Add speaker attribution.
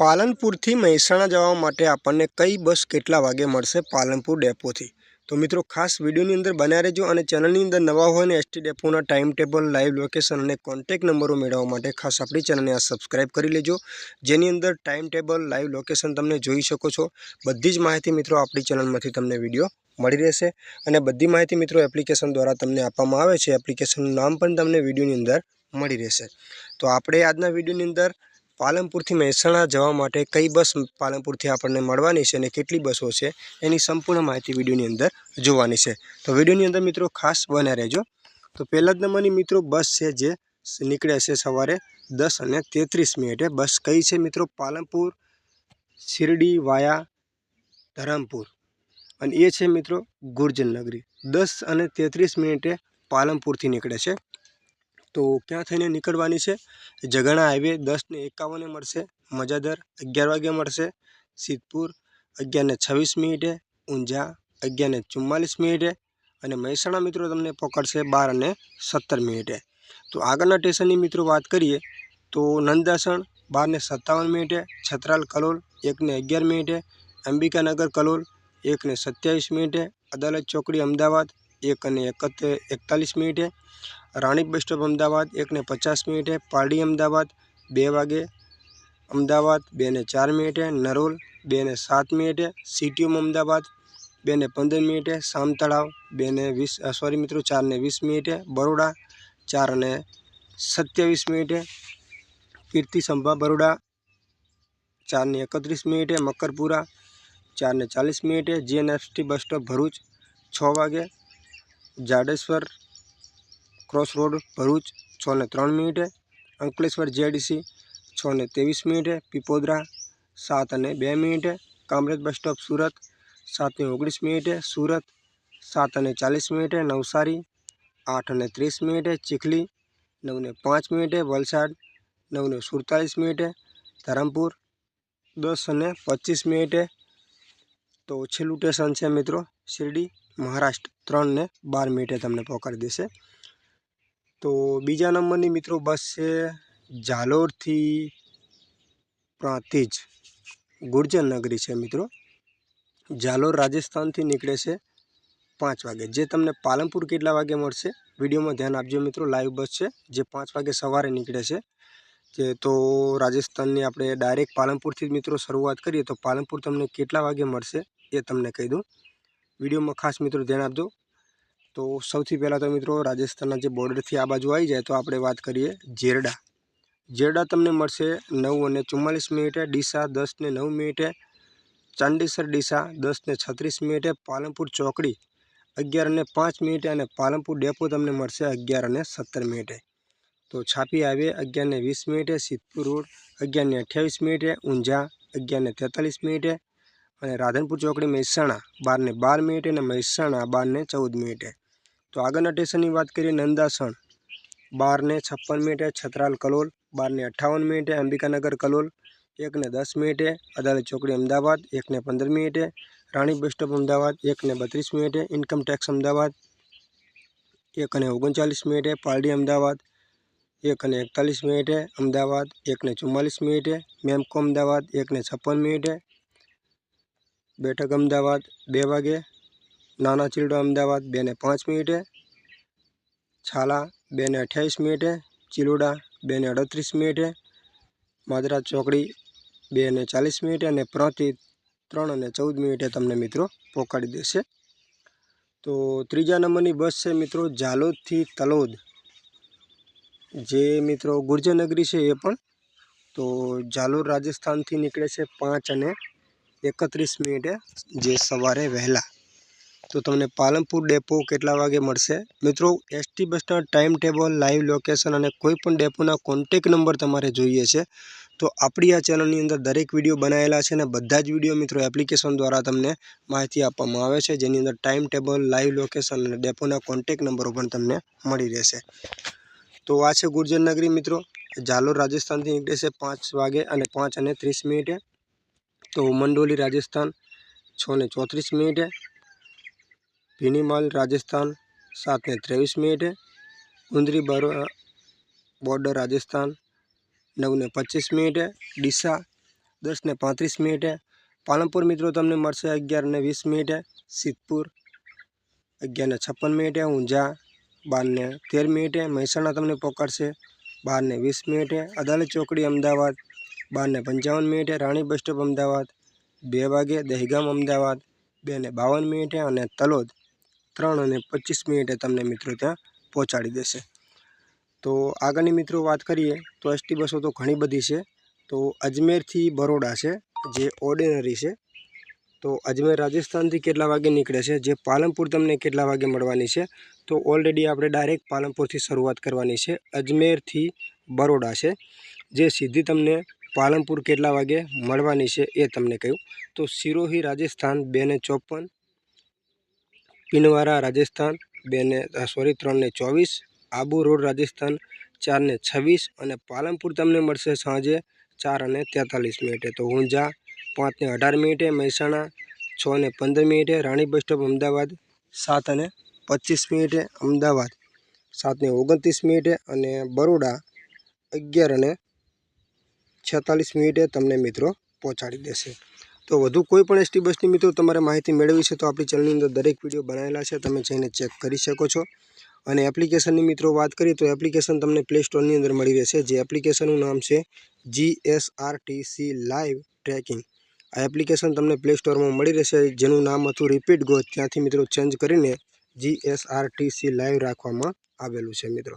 Speaker 1: પાલનપુરથી મહેસાણા જવા માટે આપણને કઈ બસ કેટલા વાગે મળશે પાલનપુર ડેપોથી? તો મિત્રો, ખાસ વિડીયોની અંદર બન્યા રહેજો અને ચેનલની અંદર નવા હોય ને એસટી ડેપોના ટાઈમ ટેબલ લાઈવ લોકેશન અને કોન્ટેક નંબરો મેળવવા માટે ખાસ આપણી ચેનલને આ સબસ્ક્રાઈબ કરી લેજો. જેની અંદર ટાઈમ ટેબલ લાઈવ લોકેશન તમને જોઈ શકો છો. બધી જ માહિતી મિત્રો આપણી ચેનલમાંથી તમને વીડિયો મળી રહેશે અને બધી માહિતી મિત્રો એપ્લિકેશન દ્વારા તમને આપવામાં આવે છે. એપ્લિકેશનનું નામ પણ તમને વિડીયોની અંદર મળી રહેશે. તો આપણે આજના વિડીયોની અંદર પાલનપુરથી મહેસાણા જવા માટે કઈ બસ પાલનપુરથી આપણને મળવાની છે અને કેટલી બસો છે, એની સંપૂર્ણ માહિતી વિડીયોની અંદર જોવાની છે. તો વિડીયોની અંદર મિત્રો ખાસ બન્યા રહેજો. તો પહેલા જ નંબરની મિત્રો બસ છે જે નીકળે છે સવારે દસ અને તેત્રીસ મિનિટે. બસ કઈ છે મિત્રો? પાલનપુર, શિરડી વાયા ધરમપુર. અને એ છે મિત્રો ગુર્જર નગરી દસ અને તેત્રીસ મિનિટે પાલનપુરથી નીકળે છે. તો ક્યાં થઈને નીકળવાની છે? જગણા હાઈવે દસને એકાવને મળશે મજાદર અગિયાર વાગે મળશે, સિદ્ધપુર અગિયારને છવ્વીસ મિનિટે, ઊંઝા અગિયારને ચુમ્માલીસ મિનિટે અને મહેસાણા મિત્રો તમને પકડશે બાર અને સત્તર મિનિટે. તો આગળના સ્ટેશનની મિત્રો વાત કરીએ તો નંદાસણ બારને સત્તાવન મિનિટે, છત્રાલ કલોલ એકને અગિયાર મિનિટે અંબિકાનગર કલોલ એકને સત્યાવીસ મિનિટે, અદાલત ચોકડી અમદાવાદ એક અને એકત એકતાલીસ મિનિટે રાણીપ બસ સ્ટોપ અમદાવાદ એકને પચાસ મિનિટે પારડી અમદાવાદ બે વાગે અમદાવાદ બેને ચાર મિનિટે નરોલ બેને સાત મિનિટે સિટીઓમ અમદાવાદ બેને પંદર મિનિટે સામ તળાવ બેને વીસ સોરી મિત્રો ચારને વીસ મિનિટે બરોડા ચાર અને સત્યાવીસ મિનિટે કીર્તિ સંભા બરોડા ચારને એકત્રીસ મિનિટે મકરપુરા ચારને ચાલીસ મિનિટે જીએનએફટી બસ સ્ટોપ ભરૂચ છ વાગે જાડેશ્વર ક્રોસ રોડ ભરૂચ છ ને ત્રણ મિનિટે, અંકલેશ્વર જેડીસી છ ને ત્રેવીસ મિનિટે, પીપોદરા સાત અને બે મિનિટે, કામરેજ બસ સ્ટોપ સુરત સાતને ઓગણીસ મિનિટે, સુરત સાત અને ચાલીસ મિનિટે, નવસારી આઠ અને ત્રીસ મિનિટે, ચીખલી નવને પાંચ મિનિટે, વલસાડ નવને સુડતાલીસ મિનિટે, ધરમપુર દસ અને પચીસ મિનિટે. તો છેલ્લું સ્ટેશન છે મિત્રો શિરડી. મહારાષ્ટ્ર ત્રણને બાર મિનિટે તમને પહોંચાડી દેશે. તો બીજા નંબરની મિત્રો બસ છે ઝાલોરથી પ્રાંતિજ ગુર્જર નગરી છે મિત્રો. ઝાલોર રાજસ્થાનથી નીકળે છે પાંચ વાગે. જે તમને પાલનપુર કેટલા વાગે મળશે વિડીયોમાં ધ્યાન આપજો મિત્રો. લાઈવ બસ છે જે પાંચ વાગે સવારે નીકળે છે. જે તો રાજસ્થાનની આપણે ડાયરેક્ટ પાલનપુરથી મિત્રો શરૂઆત કરીએ તો પાલનપુર તમને કેટલા વાગે મળશે એ તમને કહી દઉં. વિડીયોમાં ખાસ મિત્રો ધ્યાન આપજો. તો સૌથી પહેલાં તો મિત્રો રાજસ્થાનના જે બોર્ડરથી આ બાજુ આવી જાય તો આપણે વાત કરીએ જેરડા. જેરડા તમને મળશે નવ અને ચુમ્માલીસ મિનિટે, ડીસા દસ ને નવ મિનિટે ચાંડીસર ડીસા દસ ને છત્રીસ મિનિટે, પાલનપુર ચોકડી અગિયાર અને પાંચ મિનિટે અને પાલનપુર ડેપો તમને મળશે અગિયાર અને સત્તર મિનિટે. તો છાપી આવે અગિયાર ને વીસ મિનિટે, સિદ્ધપુર રોડ અગિયાર ને અઠ્યાવીસ મિનિટે, ઊંઝા અગિયાર ને તેતાલીસ મિનિટે અને રાધનપુર ચોકડી મહેસાણા બાર ને બાર મિનિટે અને મહેસાણા બાર ને ચૌદ મિનિટે. તો આગળના સ્ટેશનની વાત કરીએ નંદાસણ. બાર ને છપ્પન મિનિટે છત્રાલ કલોલ બાર ને અઠ્ઠાવન મિનિટે અંબિકાનગર કલોલ એક ને દસ મિનિટે અદાલત ચોકડી અમદાવાદ એક ને પંદર મિનિટે રાણી બસ સ્ટોપ અમદાવાદ એક ને બત્રીસ મિનિટે ઇન્કમ ટેક્સ અમદાવાદ એક અને ઓગણચાલીસ મિનિટે પારડી અમદાવાદ એક અને એકતાલીસ મિનિટે અમદાવાદ એક ને ચુમ્માલીસ મિનિટે મેમકો અમદાવાદ એક ને છપ્પન મિનિટે બેઠક અમદાવાદ બે વાગે, નાના ચીલડો અમદાવાદ બેને પાંચ મિનિટે, છાલા બેને અઠ્યાવીસ મિનિટે, ચિલોડા બેને અડત્રીસ મિનિટે માદરા ચોકડી બે ને ચાલીસ મિનિટે અને પ્રતિ ત્રણ અને ચૌદ મિનિટે તમને મિત્રો પહોંચાડી દેશે. તો ત્રીજા નંબરની બસ છે મિત્રો ઝાલોદથી તલોદ. જે મિત્રો ગુર્જરનગરી છે એ પણ. તો જાલોર રાજસ્થાનથી નીકળે છે પાંચ અને એકત્રીસ મિનિટે જે સવારે વહેલા. તો તમને પાલનપુર ડેપો કેટલા વાગે મળશે? મિત્રો એસટી બસના ટાઈમ ટેબલ લાઈવ લોકેશન અને કોઈપણ ડેપોના કોન્ટેક નંબર તમારે જોઈએ છે. તો આપણી આ ચેનલની અંદર દરેક વીડિયો બનાવેલા છે અને બધા જ વીડિયો મિત્રો એપ્લિકેશન દ્વારા તમને માહિતી આપવામાં આવે છે. જેની અંદર ટાઈમ ટેબલ લાઈવ લોકેશન અને ડેપોના કોન્ટેક નંબરો પણ તમને મળી રહેશે. તો આ છે ગુર્જરનગરી મિત્રો. ઝાલોર રાજસ્થાનથી નીકળે છે પાંચ વાગે અને પાંચ અને ત્રીસ મિનિટે. તો મંડોલી રાજસ્થાન, છ ને ચોત્રીસ મિનિટે. ભીનીમાલ રાજસ્થાન, સાત ને ત્રેવીસ મિનિટે. ઉંદરી બરો બોર્ડર રાજસ્થાન, નવ ને પચીસ મિનિટે. ડીસા, દસ ને પાંત્રીસ મિનિટે. પાલનપુર મિત્રો તમને મળશે અગિયાર ને વીસ મિનિટે. સિદ્ધપુર, અગિયાર ને છપ્પન મિનિટે. ઊંઝા, બાર ને તેર મિનિટે. મહેસાણા તમને પહોંચાડશે બાર ને વીસ મિનિટે. અદાલત ચોકડી, અમદાવાદ બાર ને પંચાવન મિનિટે રાણી બસ સ્ટોપ અમદાવાદ, બે વાગે દહેગામ અમદાવાદ બે ને બાવન મિનિટે અને તલોદ ત્રણ અને પચીસ મિનિટે તમને મિત્રો ત્યાં પહોંચાડી દેશે. તો આગળની મિત્રો વાત કરીએ, તો એસટી બસો તો ઘણી બધી છે. તો અજમેરથી બરોડા છે, જે ઓર્ડિનરી છે. તો અજમેર રાજસ્થાનથી કેટલા વાગે નીકળે છે, જે પાલનપુર તમને કેટલા વાગે મળવાની છે, તો ઓલરેડી આપણે ડાયરેક્ટ પાલનપુરથી શરૂઆત કરવાની છે. અજમેરથી બરોડા છે, જે સીધી તમને પાલનપુર કેટલા વાગે મળવાની છે એ તમને કહ્યું. તો સિરોહી રાજસ્થાન બે ને ચોપન, પિનવારા રાજસ્થાન બે ને સોરી ત્રણ ને ચોવીસ, આબુ રોડ રાજસ્થાન ચાર ને છવ્વીસ અને પાલનપુર તમને મળશે સાંજે ચાર અને તેતાલીસ મિનિટે. તો ઊંઝા પાંચ ને અઢાર મિનિટે, મહેસાણા છ ને પંદર મિનિટે, રાણી બસ સ્ટોપ અમદાવાદ સાત અને પચીસ મિનિટે, અમદાવાદ સાત ને ઓગણત્રીસ મિનિટે અને બરોડા અગિયાર અને છેતાલીસ મિનિટે તમને મિત્રો પહોંચાડી દેશે. તો વધુ કોઈ પણ એસટી બસની મિત્રો તમારે માહિતી મેળવી છે તો આપણી ચેનલની અંદર દરેક વીડિયો બનાવેલા છે. તમે જઈને ચેક કરી શકો છો. અને એપ્લિકેશનની મિત્રો વાત કરીએ તો એપ્લિકેશન તમને પ્લે સ્ટોરની અંદર મળી રહેશે. જે એપ્લિકેશનનું નામ છે જીએસઆરટીસી લાઈવ ટ્રેકિંગ આ એપ્લિકેશન તમને પ્લે સ્ટોરમાં મળી રહેશે. જેનું નામ હતું રિપીટ ગો ત્યાંથી મિત્રો ચેન્જ કરીને જીએસઆરટીસી લાઈવ રાખવામાં આવેલું છે મિત્રો.